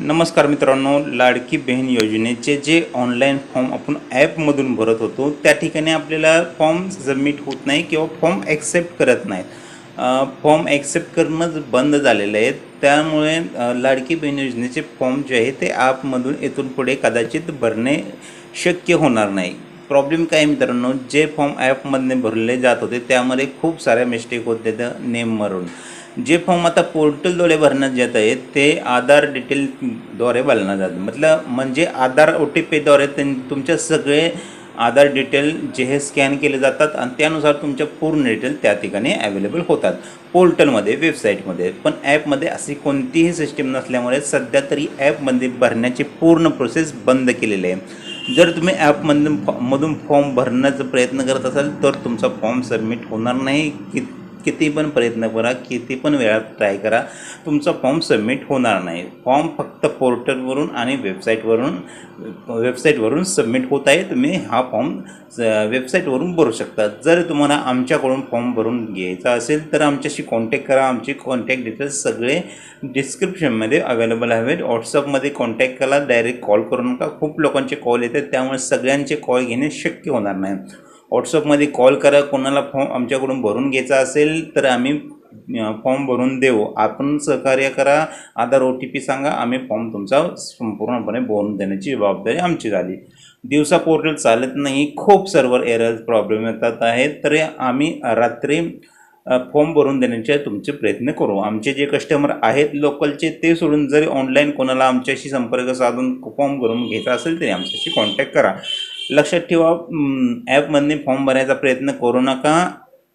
नमस्कार मित्रांनो लाडकी बहीण योजनेचे जे ऑनलाईन फॉर्म आपण ॲपमधून भरत होतो त्या ठिकाणी आपल्याला फॉर्म सबमिट होत नाही किंवा फॉर्म ॲक्सेप्ट करत नाहीत फॉर्म ॲक्सेप्ट करणंच बंद झालेलं आहे. त्यामुळे लाडकी बहीण योजनेचे फॉर्म जे आहे ते ॲपमधून येथून पुढे कदाचित भरणे शक्य होणार नाही. प्रॉब्लेम काय मित्रांनो जे फॉर्म ॲपमधने भरले जात होते त्यामध्ये खूप साऱ्या मिस्टेक होते त्या नेम मरून जे फॉर्म आता पोर्टलद्वारे भरण्यात येत आहेत ते आधार डिटेलद्वारे भरण्यात जातं मतलब म्हणजे आधार ओ टी पीद्वारे तुमच्या सगळे आधार डिटेल जे हे स्कॅन केले जातात आणि त्यानुसार तुमच्या पूर्ण डिटेल त्या ठिकाणी अवेलेबल होतात. पोर्टलमध्ये वेबसाईटमध्ये पण ॲपमध्ये अशी कोणतीही सिस्टीम नसल्यामुळे सध्या तरी ॲपमध्ये भरण्याची पूर्ण प्रोसेस बंद केलेली आहे. जर तुम्ही ॲपमधून मधून फॉर्म भरण्याचा प्रयत्न करत असाल तर तुमचा फॉर्म सबमिट होणार नाही. की किती पण प्रयत्न करा किती पण वेळात ट्राय करा. तुमचा फॉर्म सबमिट होणार नाही. फॉर्म फक्त पोर्टलवरून आणि वेबसाईटवरून वेबसाईटवरून सबमिट होत आहे. तुम्ही हा फॉर्म वेबसाईटवरून भरू शकता. जर तुम्हाला आमच्याकडून फॉर्म भरून घ्यायचा असेल तर आमच्याशी कॉन्टॅक्ट करा. आमची कॉन्टॅक्ट डिटेल्स सगळे डिस्क्रिप्शनमध्ये अवेलेबल हवेत व्हॉट्सअपमध्ये कॉन्टॅक्ट करा. डायरेक्ट कॉल करू नका. खूप लोकांचे कॉल येतात. त्यामुळे सगळ्यांचे कॉल घेणे शक्य होणार नाही. व्हॉट्सअपमध्ये कॉल करा कोणाला फॉर्म आमच्याकडून भरून घ्यायचा असेल तर आम्ही फॉर्म भरून देऊ. आपण सहकार्य करा आधार ओ टी पी सांगा आम्ही फॉर्म तुमचा संपूर्णपणे भरून देण्याची जबाबदारी आमची झाली. दिवसा पोर्टल चालत नाही खूप सर्वर एरर प्रॉब्लेम येतात आहेत. तर आम्ही रात्री फॉर्म भरून देण्याचे तुमचे प्रयत्न करू. आमचे जे कस्टमर आहेत लोकलचे ते सोडून जरी ऑनलाईन कोणाला आमच्याशी संपर्क साधून फॉर्म भरून घ्यायचा असेल तरी आमच्याशी कॉन्टॅक्ट करा. लक्षात ठेवा ॲपमधने फॉर्म भरायचा प्रयत्न करू नका.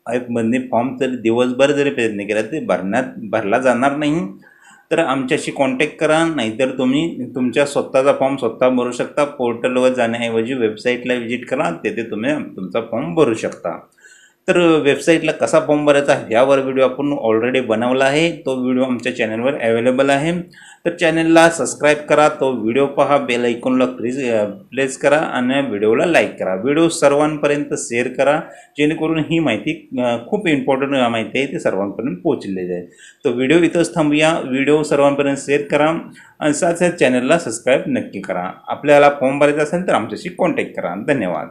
ॲपमधने फॉर्म जरी दिवसभर जरी प्रयत्न केला ते भरण्यात भरला जाणार नाही. तर आमच्याशी कॉन्टॅक्ट करा नाहीतर तुम्ही तुमच्या स्वतःचा फॉर्म स्वतः भरू शकता. पोर्टलवर जाण्याऐवजी वेबसाईटला व्हिजिट करा तेथे तुम्ही तुमचा फॉर्म भरू शकता. तर वेबसाईटला कसा फॉर्म भरायचा यावर व्हिडिओ आपण ऑलरेडी बनवला आहे. तो व्हिडिओ आमच्या चॅनलवर अवेलेबल आहे. तर चॅनलला सबस्क्राईब करा. तो व्हिडिओ पहा. बेल ऐकूनला प्लीज प्लेस करा आणि व्हिडिओला लाईक करा. व्हिडिओ सर्वांपर्यंत शेअर करा. जेणेकरून ही माहिती खूप इम्पॉर्टंट माहिती आहे. ती सर्वांपर्यंत पोहोचली जाईल. तो व्हिडिओ इथंच थांबूया. व्हिडिओ सर्वांपर्यंत शेअर करा आणि साथ साथ चॅनलला सबस्क्राईब नक्की करा. आपल्याला फॉर्म भरायचा असेल तर आमच्याशी कॉन्टॅक्ट करा. धन्यवाद.